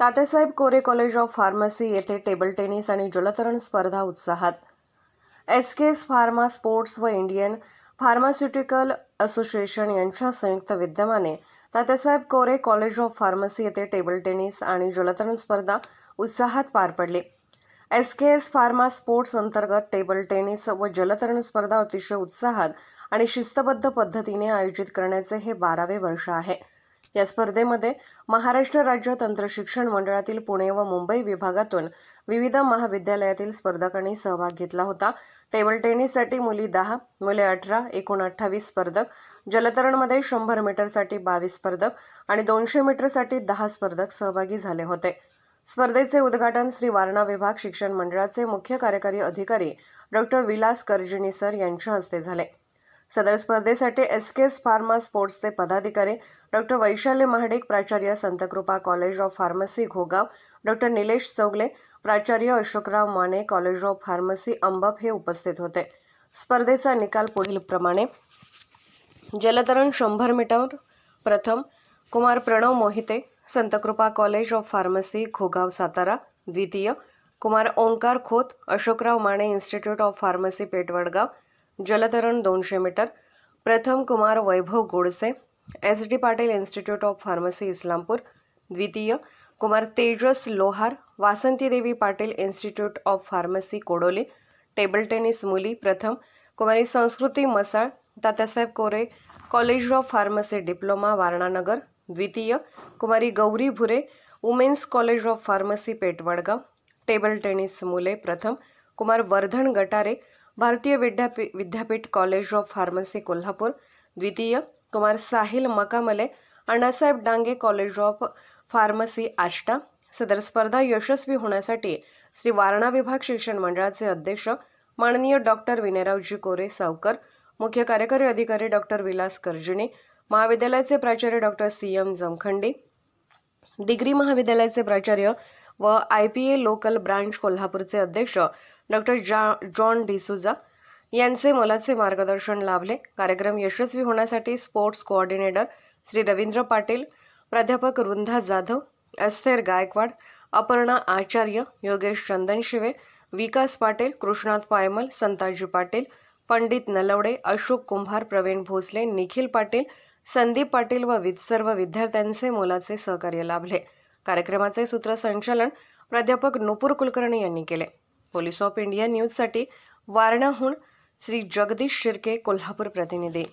Tatyasaheb Kore college of pharmacy येथे table tennis आणि जलतरण स्पर्धा उत्साहात. S K S pharma sports व इंडियन फार्मास्युटिकल असोसिएशन यांच्या संयुक्त विद्यमाने Tatyasaheb Kore college of pharmacy येथे टेबल टेनिस आणि जलतरण स्पर्धा उत्साहात पार पडली. S K S pharma sports अंतर्गत टेबल टेनिस व जलतरण स्पर्धा अतिशय उत्साहात आणि शिस्तबद्ध पद्धतीने आयोजित करण्याचे हे बारावे वर्ष आहे. या स्पर्धेमध्ये महाराष्ट्र राज्य तंत्रशिक्षण मंडळातील पुणे व मुंबई विभागातून विविध महाविद्यालयातील स्पर्धकांनी सहभाग घेतला होता. टेबल टेनिससाठी मुली दहा मुले अठरा एकूण अठ्ठावीस स्पर्धक जलतरणमध्ये शंभर मीटरसाठी बावीस स्पर्धक आणि दोनशे मीटरसाठी दहा स्पर्धक सहभागी झाले होते. स्पर्धेचे उद्घाटन श्री वारणा विभाग शिक्षण मंडळाचे मुख्य कार्यकारी अधिकारी डॉक्टर विलास कर्जिणी सर यांच्या हस्ते झाले. सदर स्पर्धेसाठी एस केस फार्मा स्पोर्ट्सचे पदाधिकारी डॉक्टर वैशाल्य महाडिक प्राचार्य Santkrupa college of pharmacy Ghogaon doctor Nilesh Chougule प्राचार्य Ashokrao Mane college of pharmacy Ambap हे उपस्थित होते. स्पर्धेचा निकाल पुढीलप्रमाणे. जलतरण शंभर मीटर प्रथम Kumar Pranav Mohite Santkrupa college of pharmacy Ghogaon Satara द्वितीय Kumar Omkar Khot Ashokrao Mane institute of pharmacy Petvadgaon जलतरण दोनशे मीटर, प्रथम Kumar Vaibhav Godse, S D Patil institute of pharmacy Islampur, द्वितीय Kumar Tejas Lohar, Vasanti Devi Patil institute of pharmacy Kodoli, table tennis मुली प्रथम Kumari Sanskruti Masal, Tatyasaheb Kore, college of pharmacy diploma Warananagar, द्वितीय Kumari Gauri Bhure, women's college of pharmacy Petvadgaon, table tennis मुले प्रथम कुमार वर्धन गटारे भारतीय विद्यापी विद्यापीठ college of pharmacy Kolhapur द्वितीय Kumar Sahil Makamale Annasaheb Dange college of pharmacy Ashta सदर स्पर्धा यशस्वी होण्यासाठी श्री वारणा विभाग शिक्षण मंडळाचे अध्यक्ष माननीय डॉक्टर विनयरावजी कोरे सावकर मुख्य कार्यकारी अधिकारी डॉक्टर विलास कर्जिणी महाविद्यालयाचे प्राचार्य doctor C M Jamkhandi degree महाविद्यालयाचे प्राचार्य व I P A local branch कोल्हापूरचे अध्यक्ष डॉक्टर जा जॉन डिसुजा यांचे मोलाचे मार्गदर्शन लाभले. कार्यक्रम यशस्वी होण्यासाठी स्पोर्ट्स कोऑर्डिनेटर श्री रवींद्र पाटील प्राध्यापक वृंदा जाधव अस्थेर गायकवाड अपर्णा आचार्य योगेश चंदनशिवे विकास पाटील कृष्णात पायमल संताजी पाटील पंडित नलवडे अशोक कुंभार प्रवीण भोसले निखिल पाटील संदीप पाटील व वि सर्व विद्यार्थ्यांचे मोलाचे सहकार्य लाभले. कार्यक्रमाचे सूत्रसंचालन प्राध्यापक नुपूर कुलकर्णी यांनी केले. पोलीस ऑफ इंडिया न्यूजसाठी वारणाहून श्री जगदीश शिर्के कोल्हापूर प्रतिनिधी.